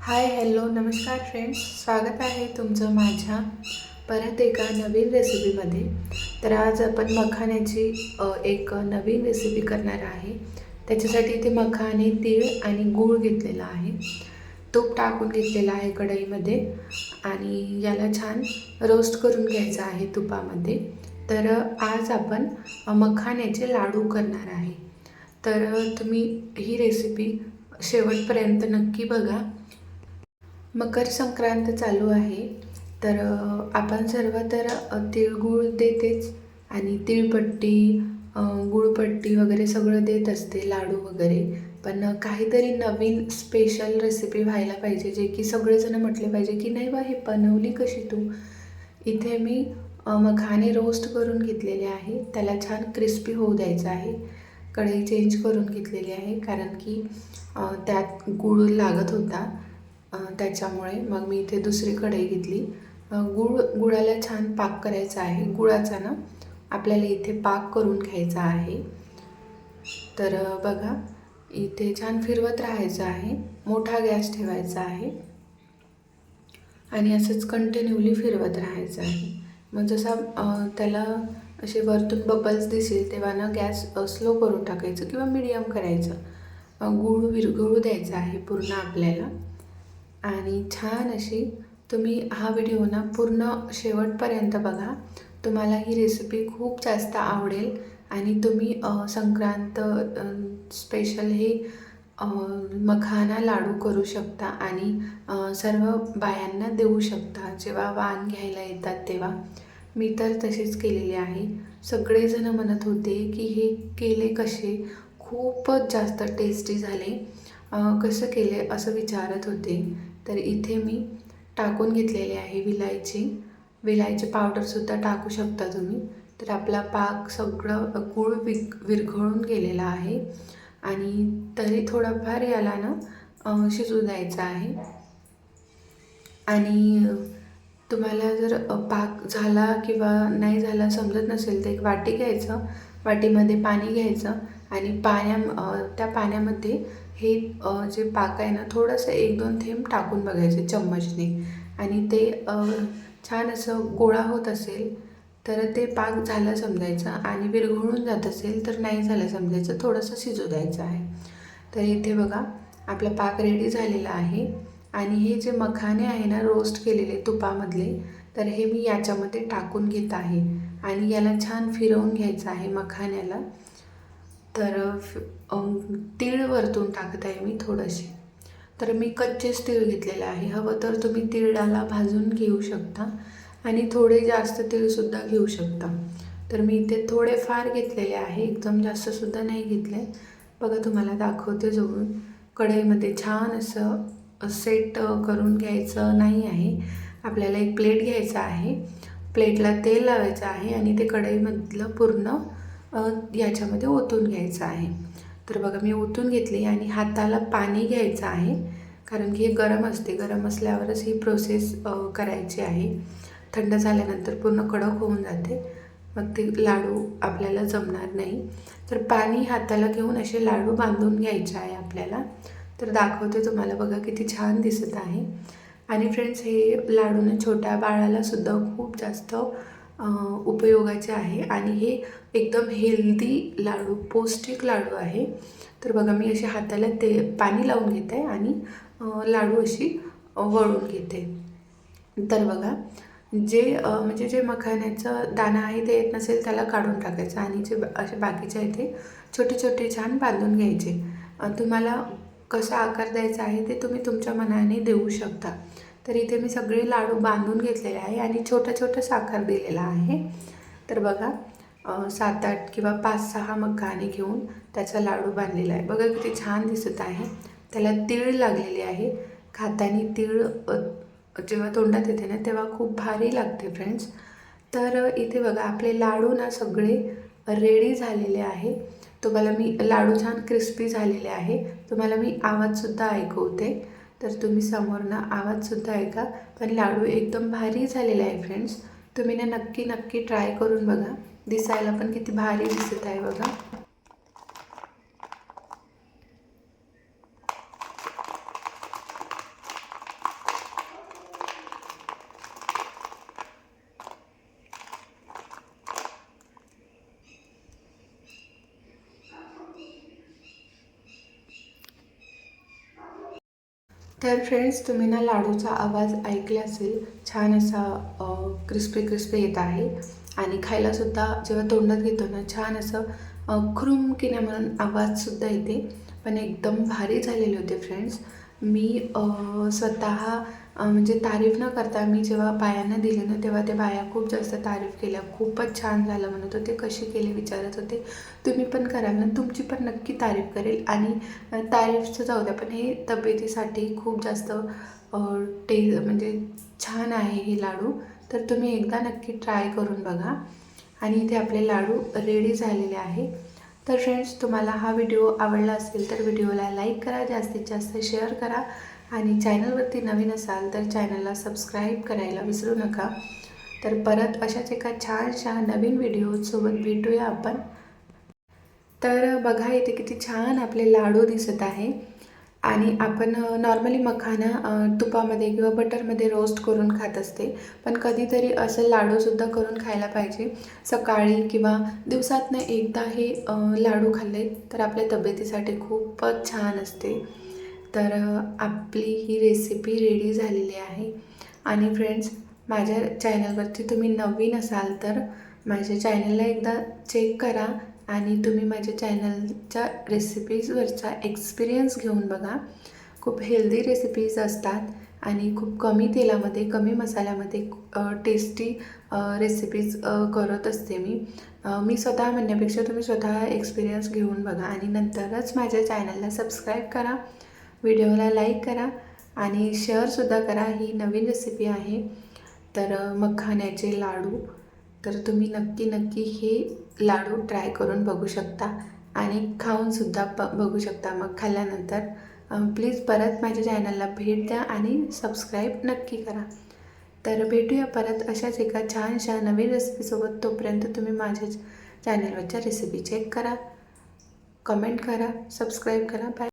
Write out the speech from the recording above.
Hi hello नमस्कार friends स्वागत आहे तुमचं माझ्या परत एका नवीन रेसिपीमध्ये तर आज आपण मखाण्याची एक नवीन रेसिपी करणार आहे. त्याच्यासाठी इथे मखाने तीळ आणि गूळ घेतलेला आहे. तूप टाकून घेतलेला आहे कढईमध्ये आणि याला छान रोस्ट करून घ्यायचं आहे तुपामध्ये. तर आज आपण मखाण्याचे लाडू करणार आहे. तर तुम्ही ही रेसिपी शेवटपर्यंत नक्की बघा. मकर संक्रांत चालू आहे. तर आपण सर्व तर तिळगुळ देतेच आणि तिळपट्टी गुळपट्टी वगैरे सगळं देत असते लाडू वगैरे. पण काहीतरी नवीन स्पेशल रेसिपी व्हायला पाहिजे जे की सगळेजण म्हटले पाहिजे की नाही बा हे बनवली कशी तू? इथे मी मखाने रोस्ट करून घेतलेले आहे. त्याला छान क्रिस्पी होऊ द्यायचं आहे. कढई चेंज करून घेतलेली आहे. कारण की त्यात गूळ लागत होता. त्याच्यामुळे मग मी इथे दुसरी कढई घेतली गुळ गुळाला छान पाक करायचा आहे. गुळाचा ना आपल्याला इथे पाक करून घ्यायचा आहे. तर बघा इथे छान फिरवत राहायचं आहे. मोठा गॅस ठेवायचा आहे. आणि असंच कंटिन्यूली फिरवत राहायचं आहे. मग जसा त्याला असे वरतून बबल्स दिसेल तेव्हा ना गॅस स्लो करून टाकायचं किंवा मिडियम करायचं. गूळ विरघळू द्यायचा आहे पूर्ण आपल्याला. आणि छान अशी तुम्ही हा व्हिडिओ ना पूर्ण शेवटपर्यंत बघा. तुम्हाला ही रेसिपी खूप जास्त आवडेल आणि तुम्ही संक्रांत स्पेशल हे मखाना लाडू करू शकता आणि सर्व बायांना देऊ शकता. जेव्हा वाण घ्यायला येतात तेव्हा. मी तर तशीच केलेली आहे. सगळेजण म्हणत होते की हे केले कसे? खूपच जास्त टेस्टी झाले. कसं केले असं विचारत होते. तर इथे मी टाकून घेतलेले आहे विलायची. विलायची पावडरसुद्धा टाकू शकता तुम्ही. तर आपला पाक सगळं गूळ विक विरघळून गेलेला आहे. आणि तरी थोडाफार याला ना शिजू द्यायचं आहे. आणि तुम्हाला जर पाक झाला किंवा नाही झाला समजत नसेल तर एक वाटी घ्यायचं. वाटीमध्ये पाणी घ्यायचं. आणि पाण्या त्या पाण्यामध्ये हे जे पाक आहे ना थोडंसं एक दोन थेंब टाकून बघायचे चम्मचने. आणि ते छान असं गोळा होत असेल तर ते पाक झालं समजायचं आणि विरघळून जात असेल तर नाही झालं समजायचं. थोडंसं शिजू द्यायचं आहे. तर इथे बघा आपला पाक रेडी झालेला आहे. आणि हे जे मखाने आहे ना रोस्ट केलेले तुपामधले तर हे मी याच्यामध्ये टाकून घेत आहे. आणि याला छान फिरवून घ्यायचं आहे मखाण्याला. तर फ- तीळ वरतून टाकत आहे मी थोडंशी. तर मी कच्चेच तीळ घेतलेले आहे. हवं तर तुम्ही तिळाला भाजून घेऊ शकता आणि थोडे जास्त तीळसुद्धा घेऊ शकता. तर मी इथे थोडेफार घेतलेले आहे. एकदम जास्तसुद्धा नाही घेतले. बघा तुम्हाला दाखवते जवळून. कढईमध्ये छान असं सेट करून घ्यायचं नाही आहे. आपल्याला एक प्लेट घ्यायचा आहे. प्लेटला तेल लावायचं आहे आणि ते कढईमधलं पूर्ण याच्यामध्ये ओतून घ्यायचं आहे. तर बघा मी ओतून घेतली आणि हाताला पाणी घ्यायचं आहे. कारण की हे गरम असते. गरम असल्यावरच ही प्रोसेस करायची आहे. थंड झाल्यानंतर पूर्ण कडक होऊन जाते. मग ते लाडू आपल्याला जमणार नाही. तर पाणी हाताला घेऊन असे लाडू बांधून घ्यायचे आहे आपल्याला. तर दाखवते तुम्हाला बघा किती छान दिसत आहे. आणि फ्रेंड्स हे लाडूनं छोट्या बाळालासुद्धा खूप जास्त उपयोगाचे आहे आणि हे एकदम हेल्दी लाडू पौष्टिक लाडू आहे. तर बघा मी असे हाताला ते पाणी लावून घेते आणि लाडू अशी वळून घेते. तर बघा जे म्हणजे जे मखाण्याचं दाणा आहे ते येत नसेल त्याला काढून टाकायचं आणि जे असे बाकीचे आहे ते छोटे छोटे छान बांधून घ्यायचे. तुम्हाला कसा आकार द्यायचा आहे ते तुम्ही तुमच्या मनाने देऊ शकता. तर इथे मी सगळे लाडू बांधून घेतलेले आहे आणि छोटा छोटा साखर दिलेला आहे. तर बघा सात आठ किंवा पाच सहा मखाने घेऊन त्याचा लाडू बांधलेला आहे. बघा किती छान दिसत आहे. त्याला तीळ लागलेली आहे. खातानी तीळ जेव्हा तोंडात येते ना तेव्हा खूप भारी लागते फ्रेंड्स तर इथे बघा आपले लाडू ना सगळे रेडी झालेले आहे. तुम्हाला मी लाडू छान क्रिस्पी झालेले आहे. तुम्हाला मी आवाजसुद्धा ऐकवते. तर तुम्ही समोरनं आवाजसुद्धा ऐका. पण लाडू एकदम भारी झालेला आहे फ्रेंड्स तुम्ही ना नक्की नक्की ट्राय करून बघा. दिसायला पण किती भारी दिसत आहे बघा. तर फ्रेंड्स तुम्ही ना लाडूचा आवाज ऐकला असेल छान असा क्रिस्पी क्रिस्पी येत आहे. आणि खायलासुद्धा जेव्हा तोंडात घेतो ना छान असं खुरुम किन्या म्हणून आवाजसुद्धा येते. पण एकदम भारी झालेले होते फ्रेंड्स मी स्वतः म्हणजे तारीफ न करता मी जेव्हा बायांना दिले ना तेव्हा ते बाया खूप जास्त तारीफ केल्या. खूपच छान झालं म्हणत होते कशी केली विचारत होते. तुम्ही पण कराल ना तुमची पण नक्की तारीफ करेल. आणि तारीफचं जाऊ द्या पण हे तब्येतीसाठी खूप जास्त टे म्हणजे छान आहे हे लाडू. तर तुम्ही एकदा नक्की ट्राय करून बघा. आणि इथे आपले लाडू रेडी झालेले आहे. तर फ्रेंड्स तुम्हाला हा व्हिडिओ आवडला असेल तर व्हिडिओला लाईक करा जास्तीत जास्त शेअर करा. आणि चॅनलवरती नवीन असाल तर चॅनलला सबस्क्राईब करायला विसरू नका. तर परत अशाच एका छानशा नवीन व्हिडिओसोबत भेटूया आपण. तर बघा इथे किती छान आपले लाडू दिसत आहे. आणि आपण नॉर्मली मखाना तुपामध्ये किंवा बटरमध्ये रोस्ट करून खात असते. पण कधीतरी असं लाडूसुद्धा करून खायला पाहिजे. सकाळी किंवा दिवसातनं एकदा हे लाडू खाल्ले तर आपल्या तब्येतीसाठी खूपच छान असते. तर आपली ही रेसिपी रेडी झालेली आहे. आणि फ्रेंड्स माझ्या चॅनलवरती तुम्ही नवीन असाल तर माझ्या चॅनलला एकदा चेक करा आणि तुम्ही माझ्या चॅनलच्या रेसिपीजवरचा एक्सपिरियन्स घेऊन बघा. खूप हेल्दी रेसिपीज असतात आणि खूप कमी तेलामध्ये कमी मसाल्यामध्ये टेस्टी रेसिपीज करत असते मी. मी स्वतः म्हणण्यापेक्षा तुम्ही स्वतः एक्सपिरियन्स घेऊन बघा आणि नंतरच माझ्या चॅनलला सबस्क्राईब करा. व्हिडिओला लाईक करा आणि शेअरसुद्धा करा. ही नवीन रेसिपी आहे. तर मखाण्याचे लाडू. तर तुम्ही नक्की नक्की हे लाडू ट्राय करून बघू शकता आणि खाऊनसुद्धा ब बघू शकता मग खाल्ल्यानंतर. प्लीज परत माझ्या चॅनलला भेट द्या आणि सबस्क्राईब नक्की करा. तर भेटूया परत अशाच एका छानशा नवीन रेसिपीसोबत. तोपर्यंत तुम्ही माझ्या चॅनलवरच्या रेसिपी चेक करा. कमेंट करा सबस्क्राईब करा. बाय.